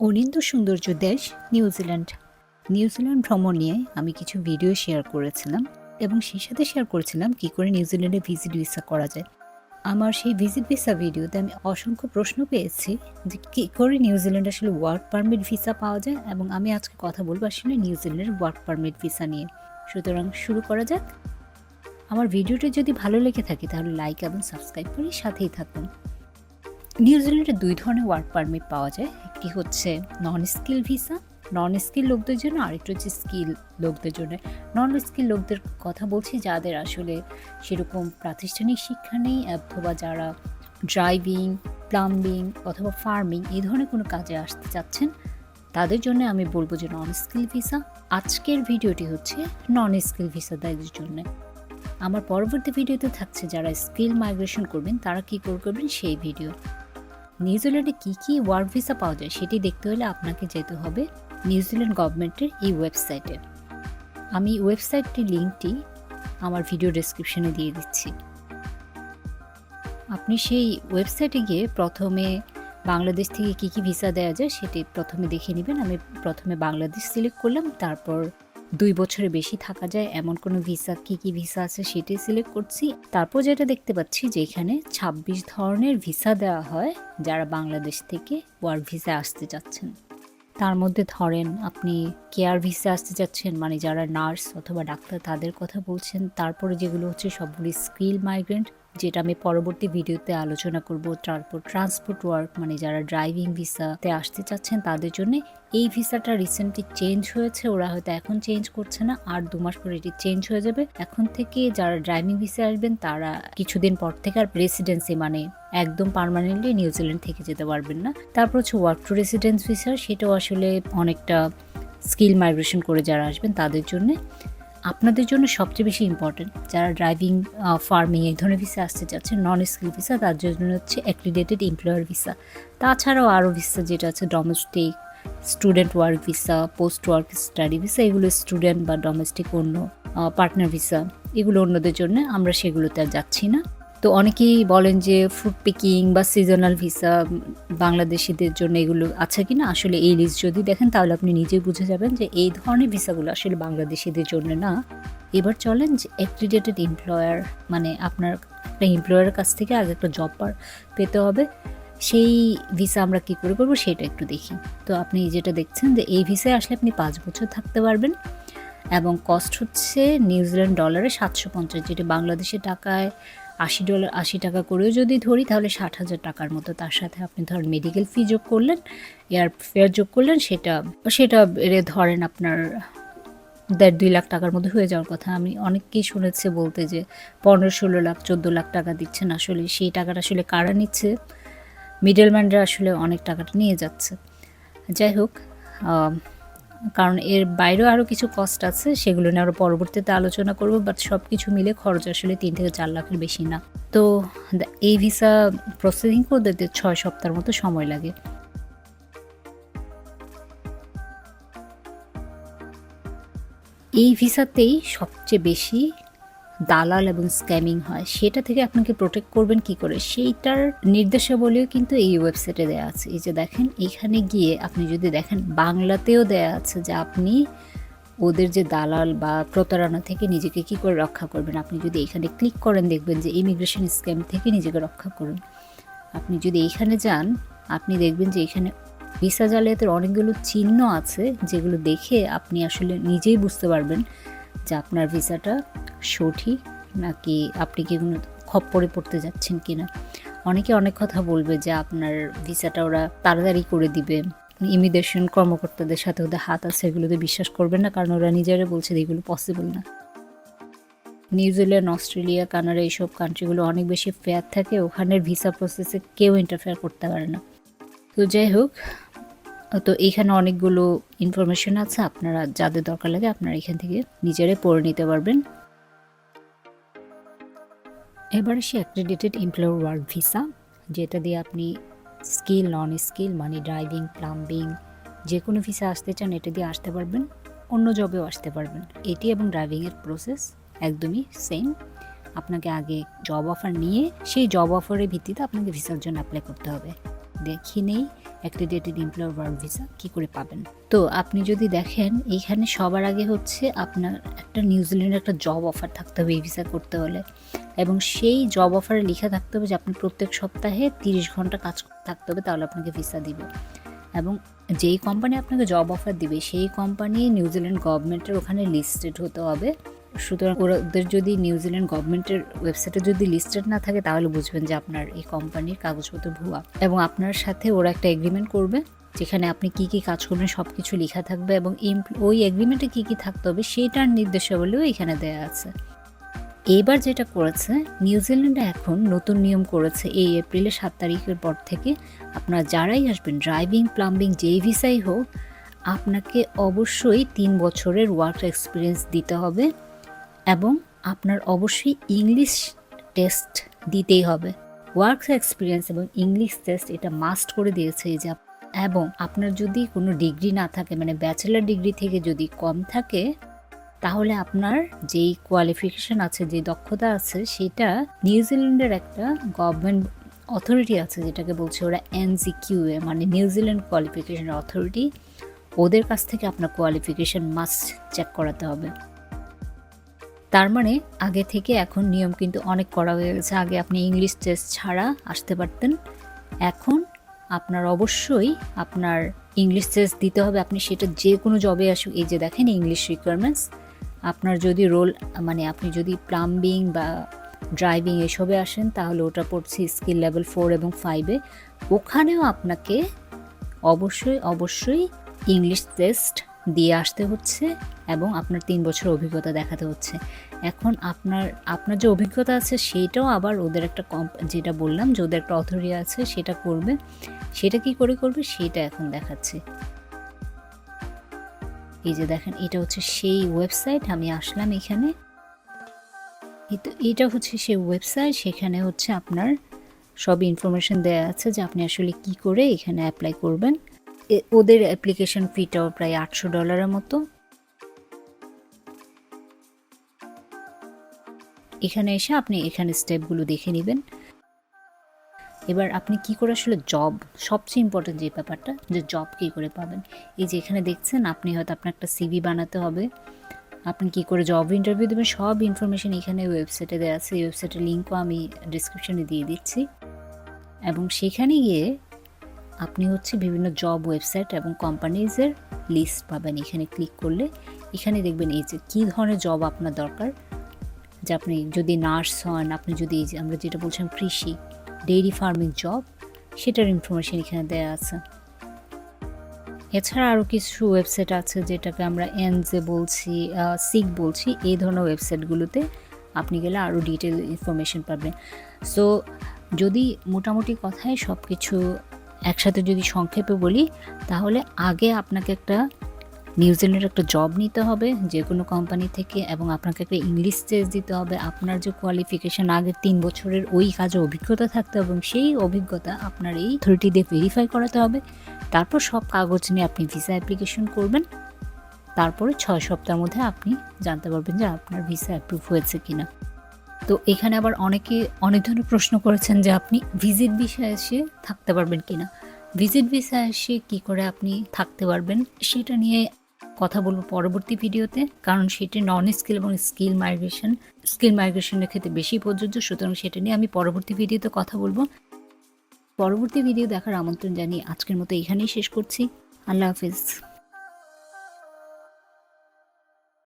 অনিন্দ সৌন্দর্য দেশ New Zealand New Zealand ভ্রমণ নিয়ে আমি কিছু ভিডিও শেয়ার করেছিলাম এবং সেই সাথে শেয়ার করেছিলাম কি করে নিউজিল্যান্ডে ভিজিট ভিসা করা যায়। আমার সেই ভিজিট ভিসা ভিডিওতে আমি অসংখ্য প্রশ্ন পেয়েছি যে কী করে নিউজিল্যান্ডে আসলে ওয়ার্ক পারমিট ভিসা পাওয়া যায় এবং আমি আজকে কথা বলব আসলে নিউজিল্যান্ডের ওয়ার্ক পারমিট ভিসা নিয়ে। সুতরাং শুরু করা যাক। আমার ভিডিওটি যদি ভালো লেগে থাকে তাহলে লাইক এবং সাবস্ক্রাইব করে সাথেই থাকুন। নিউজিল্যান্ডে দুই ধরনের ওয়ার্ক পারমিট পাওয়া যায়। একটি হচ্ছে non skill visa non skill লোকদের জন্য আরেকটি হচ্ছে স্কিল লোকদের জন্য। নন স্কিল লোকদের কথা বলছি যাদের আসলে সেরকম প্রাতিষ্ঠানিক শিক্ষা নেই, অথবা যারা ড্রাইভিং প্লাম্বিং অথবা ফার্মিং এই ধরনের কোনো কাজে আসতে চাচ্ছেন, তাদের জন্য আমি বলব যে নন স্কিল ভিসা আজকের ভিডিওটি হচ্ছে নন স্কিল ভিসাদের জন্য। আমার পরবর্তী ভিডিওতে থাকছে যারা স্কিল মাইগ্রেশন করবেন, তারা কী করে করবেন সেই ভিডিও। নিউজিল্যান্ডে কী কী ওয়ার্ক ভিসা পাওয়া যায় সেটি দেখতে হলে আপনাকে যেতে হবে নিউজিল্যান্ড গভর্নমেন্টের এই ওয়েবসাইটে। আমি ওয়েবসাইটটির লিঙ্কটি আমার ভিডিও ডেসক্রিপশনে দিয়ে দিচ্ছি। আপনি সেই ওয়েবসাইটে গিয়ে প্রথমে বাংলাদেশ থেকে কী কী ভিসা দেওয়া যায় সেটি প্রথমে দেখে নেবেন। আমি প্রথমে বাংলাদেশ সিলেক্ট করলাম, তারপর দুই বছরের বেশি থাকা যায়, এমন কোনো ভিসা কী কী ভিসা আছে সেটি সিলেক্ট করছি। তারপর যেটা দেখতে পাচ্ছি যে এখানে ছাব্বিশ ধরনের ভিসা দেওয়া হয়, যারা বাংলাদেশ থেকে ওয়ার্ক ভিসা আসতে চাচ্ছেন। তার মধ্যে ধরেন আপনি কেয়ার ভিসা আসতে চাচ্ছেন মানে যারা নার্স অথবা ডাক্তার তাদের কথা বলছেন, তারপরে যেগুলো হচ্ছে সবগুলি স্কিল মাইগ্রেন্ট যেটা আমি পরবর্তী ভিডিওতে আলোচনা করব তারপর ট্রান্সপোর্ট ওয়ার্ক মানে যারা ড্রাইভিং ভিসাতে আসতে চাচ্ছেন তাদের জন্য। এই ভিসাটা রিসেন্টলি চেঞ্জ হয়েছে, ওরা হয়তো এখন চেঞ্জ করছে না, আর দু মাস পরে এটি চেঞ্জ হয়ে যাবে। এখন থেকে যারা ড্রাইভিং ভিসা আসবেন, তারা কিছুদিন পর থেকে আর রেসিডেন্সি মানে একদম পার্মানেন্টলি নিউজিল্যান্ড থেকে যেতে পারবেন না। তারপর হচ্ছে ওয়ার্ক টু রেসিডেন্স ভিসা সেটাও আসলে অনেকটা স্কিল মাইগ্রেশন করে যারা আসবেন, তাদের জন্য। আপনাদের জন্য সবচেয়ে বেশি ইম্পর্টেন্ট যারা ড্রাইভিং ফার্মিং এই ধরনের ভিসা আসতে চাচ্ছেন নন স্কিল ভিসা তার জন্য হচ্ছে অ্যাক্রিডেটেড এমপ্লয়ার ভিসা তাছাড়াও আরও ভিসা যেটা আছে domestic student work visa post work study visa এগুলো স্টুডেন্ট বা ডোমেস্টিক অন্য পার্টনার ভিসা এগুলো অন্যদের জন্য আমরা সেগুলোতে আর যাচ্ছি না। তো অনেকেই বলেন যে ফুড পিকিং বা সিজনাল ভিসা বাংলাদেশিদের জন্য এগুলো আছে কি না আসলে এই লিস্ট যদি দেখেন, তাহলে আপনি নিজেই বুঝে যাবেন যে এই ধরনের ভিসাগুলো আসলে বাংলাদেশিদের জন্য না। এবার চলেন যে অ্যাক্রিডেটেড এমপ্লয়ার মানে আপনার একটা এমপ্লয়ারের কাছ থেকে আগে একটা জব পার পেতে হবে। সেই ভিসা আমরা কী করে করব সেটা একটু দেখি। তো আপনি যেটা দেখছেন যে এই ভিসায় আসলে আপনি পাঁচ বছর থাকতে পারবেন এবং কস্ট হচ্ছে নিউজিল্যান্ড ডলারে সাতশো পঞ্চাশ, যেটা বাংলাদেশের টাকায় আশি ডলার, আশি টাকা করেও যদি ধরি, তাহলে ষাট হাজার টাকার মতো। তার সাথে আপনি ধরেন মেডিকেল ফি যোগ করলেন এয়ার ফেয়ার যোগ করলেন, সেটা সেটা এর ধরেন আপনার দেড়, দুই লাখ টাকার মধ্যে হয়ে যাওয়ার কথা। আমি অনেককেই শুনেছি বলতে যে পনেরো, ষোলো লাখ, চোদ্দ লাখ টাকা দিচ্ছেন আসলে। সেই টাকাটা আসলে কারা নিচ্ছে? মিডলম্যানরা আসলে অনেক টাকাটা নিয়ে যাচ্ছে। যাই হোক কারণ এর বাইরেও আরও কিছু কস্ট আছে, সেগুলো নিয়ে আরও পরবর্তীতে আলোচনা করব বাট সব কিছু মিলে খরচ আসলে তিন থেকে চার লাখের বেশি না। তো এই ভিসা প্রসেসিং করতে ছয় সপ্তাহের মতো সময় লাগে। এই ভিসাতেই সবচেয়ে বেশি দালাল এবং স্ক্যামিং হয়, সেটা থেকে আপনাকে প্রোটেক্ট করবেন কি করে? সেইটার নির্দেশাবলীও কিন্তু এই ওয়েবসাইটে দেওয়া আছে। এই যে দেখেন, এখানে গিয়ে আপনি যদি দেখেন, বাংলাতেও দেয়া আছে যে আপনি ওদের যে দালাল বা প্রতারণা থেকে নিজেকে কি করে রক্ষা করবেন? আপনি যদি এখানে ক্লিক করেন, দেখবেন যে ইমিগ্রেশন স্ক্যাম থেকে নিজেকে রক্ষা করুন। আপনি যদি এইখানে যান, আপনি দেখবেন যে এখানে ভিসা জালিয়াতের অনেকগুলো চিহ্ন আছে, যেগুলো দেখে আপনি আসলে নিজেই বুঝতে পারবেন যে আপনার ভিসাটা সঠিক নাকি আপনি কি কোনো খপ্পরে পড়তে যাচ্ছেন কি না অনেকে অনেক কথা বলবে যে আপনার ভিসাটা ওরা তাড়াতাড়ি করে দিবে। ইমিগ্রেশন কর্মকর্তাদের সাথে ওদের হাত আছে, এগুলোতে বিশ্বাস করবেন না কারণ ওরা নিজেরা বলছে এগুলো পসিবল না। নিউজিল্যান্ড অস্ট্রেলিয়া, কানাডা এইসব কান্ট্রিগুলো অনেক বেশি ফেয়ার থাকে, ওখানের ভিসা প্রসেসে কেউ ইন্টারফেয়ার করতে পারে না। তো যাই হোক, তো এখানে অনেকগুলো ইনফরমেশন আছে, আপনারা যাদের দরকার লাগে আপনারা এখান থেকে নিজেরাই পড়ে নিতে পারবেন। এবার সে অ্যাক্রেডিটেড এমপ্লয়ার ওয়ার্ক ভিসা যেটা দিয়ে আপনি স্কিল নন স্কিল মানে ড্রাইভিং প্লাম্বিং যে কোনো ভিসা আসতে চান, এটা দিয়ে আসতে পারবেন, অন্য জবেও আসতে পারবেন। এটি এবং ড্রাইভিংয়ের প্রসেস একদমই সেম আপনাকে আগে জব অফার নিয়ে, সেই জব অফারের ভিত্তিতে আপনাকে ভিসার জন্য অ্যাপ্লাই করতে হবে। দেখি নেই। অ্যাক্রিডেটেড এমপ্লয়ার ওয়ার্ক ভিসা কী করে পাবেন? তো আপনি যদি দেখেন এইখানে সবার আগে হচ্ছে আপনার একটা নিউজিল্যান্ডের একটা জব অফার থাকতে হবে এই ভিসা করতে হলে। এবং সেই জব অফারে লেখা থাকতে হবে যে আপনি প্রত্যেক সপ্তাহে তিরিশ ঘণ্টা কাজ থাকতে হবে, তাহলে আপনাকে ভিসা দিবে। এবং যেই কোম্পানি আপনাকে জব অফার দিবে, সেই কোম্পানি নিউজিল্যান্ড গভর্নমেন্টের ওখানে লিস্টেড হতে হবে। সুতরাং ওরা- ওদের যদি নিউজিল্যান্ড গভর্নমেন্টের ওয়েবসাইটে যদি লিস্টেড না থাকে, তাহলে বুঝবেন যে আপনার এই কোম্পানির কাগজপত্র ভুয়া। এবং আপনার সাথে ওরা একটা এগ্রিমেন্ট করবে, যেখানে আপনি কি কি কাজ করবেন সব কিছু লেখা থাকবে এবং ওই এগ্রিমেন্টে কি কি থাকতে হবে সেইটার নির্দেশাবলীও এখানে দেওয়া আছে। এইবার যেটা করেছে নিউজিল্যান্ডে এখন নতুন নিয়ম করেছে, এই এপ্রিলের সাত তারিখের পর থেকে আপনারা যারাই আসবেন ড্রাইভিং প্লাম্বিং যেই ভিসাই হোক, আপনাকে অবশ্যই তিন বছরের ওয়ার্ক এক্সপিরিয়েন্স দিতে হবে। এবং আপনার অবশ্যই ইংলিশ টেস্ট দিতেই হবে। ওয়ার্ক এক্সপিরিয়েন্স এবং ইংলিশ টেস্ট এটা মাস্ট করে দিয়েছে এই যে এবং আপনার যদি কোনো ডিগ্রি না থাকে মানে ব্যাচেলার ডিগ্রি থেকে যদি কম থাকে, তাহলে আপনার যেই কোয়ালিফিকেশন আছে, যে দক্ষতা আছে, সেটা নিউজিল্যান্ডের একটা গভর্নমেন্ট অথরিটি আছে, যেটাকে বলছে ওরা এনজিকিউএ মানে নিউজিল্যান্ড কোয়ালিফিকেশন অথরিটি ওদের কাছ থেকে আপনার কোয়ালিফিকেশন মাস্ট চেক করাতে হবে। তার মানে আগে থেকে এখন নিয়ম কিন্তু অনেক করা হয়ে গেছে। আগে আপনি ইংলিশ টেস্ট ছাড়া আসতে পারতেন। এখন আপনার অবশ্যই আপনার ইংলিশ টেস্ট দিতে হবে। আপনি সেটা যে কোনো জবে আসুক, এই যে দেখেন ইংলিশ রিকোয়ারমেন্টস আপনার যদি রোল মানে আপনি যদি প্লাম্বিং বা ড্রাইভিং এসবে আসেন, তাহলে ওটা পড়ছে স্কিল লেভেল ফোর এবং ফাইভে ওখানেও আপনাকে অবশ্যই অবশ্যই ইংলিশ টেস্ট দিয়ে আসতে হচ্ছে এবং আপনার তিন বছর অভিজ্ঞতা দেখাতে হচ্ছে। এখন আপনার আপনার যে অভিজ্ঞতা আছে সেইটাও আবার ওদের একটা কম্প, যেটা বললাম যে ওদের একটা অথরিটি আছে, সেটা করবে। সেটা কি করে করবে সেটা এখন দেখাচ্ছে। এই যে দেখেন, এটা হচ্ছে সেই ওয়েবসাইট আমি আসলাম এখানে। এটা হচ্ছে সেই ওয়েবসাইট সেখানে হচ্ছে আপনার সব ইনফরমেশন দেওয়া আছে যে আপনি আসলে কি করে এখানে অ্যাপ্লাই করবেন। ওদের অ্যাপ্লিকেশন ফিটাও প্রায় আটশো ডলারের মতো। এখানে এসে আপনি এখানে স্টেপগুলো দেখে নেবেন। এবার আপনি কি করে আসলে জব সবচেয়ে ইম্পর্টেন্ট যে ব্যাপারটা, যে জব কী করে পাবেন? এই যে এখানে দেখছেন, আপনি হয়তো আপনার একটা সিভি বানাতে হবে। আপনি কি করে জব ইন্টারভিউ দেবেন, সব ইনফরমেশন এখানে ওয়েবসাইটে দেওয়া আছে। ওয়েবসাইটের লিঙ্কও আমি ডিসক্রিপশনে দিয়ে দিচ্ছি। এবং সেখানে গিয়ে আপনি হচ্ছে বিভিন্ন জব ওয়েবসাইট এবং কোম্পানিজের লিস্ট পাবেন। এখানে ক্লিক করলে এখানে দেখবেন এই যে কী ধরনের জব আপনার দরকার। যে আপনি যদি নার্স হন, আপনি যদি এই যে আমরা যেটা বলছিলাম কৃষি ডেইরি ফার্মিং জব সেটার ইনফরমেশন এখানে দেওয়া আছে। এছাড়া আরও কিছু ওয়েবসাইট আছে যেটাকে আমরা এনজে বলছি সিক বলছি। এই ধরনের ওয়েবসাইটগুলোতে আপনি গেলে আরও ডিটেল ইনফরমেশন পাবেন। সো যদি মোটামুটি কথায় সব কিছু একসাথে যদি সংক্ষেপে বলি, তাহলে আগে আপনাকে একটা নিউজিল্যান্ডের একটা জব নিতে হবে যে কোনো কোম্পানি থেকে, এবং আপনাকে একটা ইংলিশ টেস্ট দিতে হবে। আপনার যে কোয়ালিফিকেশান আগের তিন বছরের ওই কাজে অভিজ্ঞতা থাকতে হবে, এবং সেই অভিজ্ঞতা আপনার এই অথরিটি দিয়ে ভেরিফাই করাতে হবে। তারপর সব কাগজ নিয়ে আপনি ভিসা অ্যাপ্লিকেশন করবেন। তারপরে ছয় সপ্তাহের মধ্যে আপনি জানতে পারবেন যে আপনার ভিসা অ্যাপ্রুভ হয়েছে কিনা। তো এখানে আবার অনেকে অনেক ধরনের প্রশ্ন করেছেন যে আপনি ভিজিট ভিসা এসে থাকতে পারবেন কিনা। ভিজিট ভিসা এসে কি করে আপনি থাকতে পারবেন সেটা নিয়ে কথা বলব পরবর্তী ভিডিওতে, কারণ সেটি নন স্কিল এবং স্কিল মাইগ্রেশন স্কিল মাইগ্রেশনের ক্ষেত্রে বেশি প্রযোজ্য, সুতরাং সেটা নিয়ে আমি পরবর্তী ভিডিওতে কথা বলব। পরবর্তী ভিডিও দেখার আমন্ত্রণ জানিয়ে আজকের মতো এখানেই শেষ করছি। আল্লাহ হাফিজ।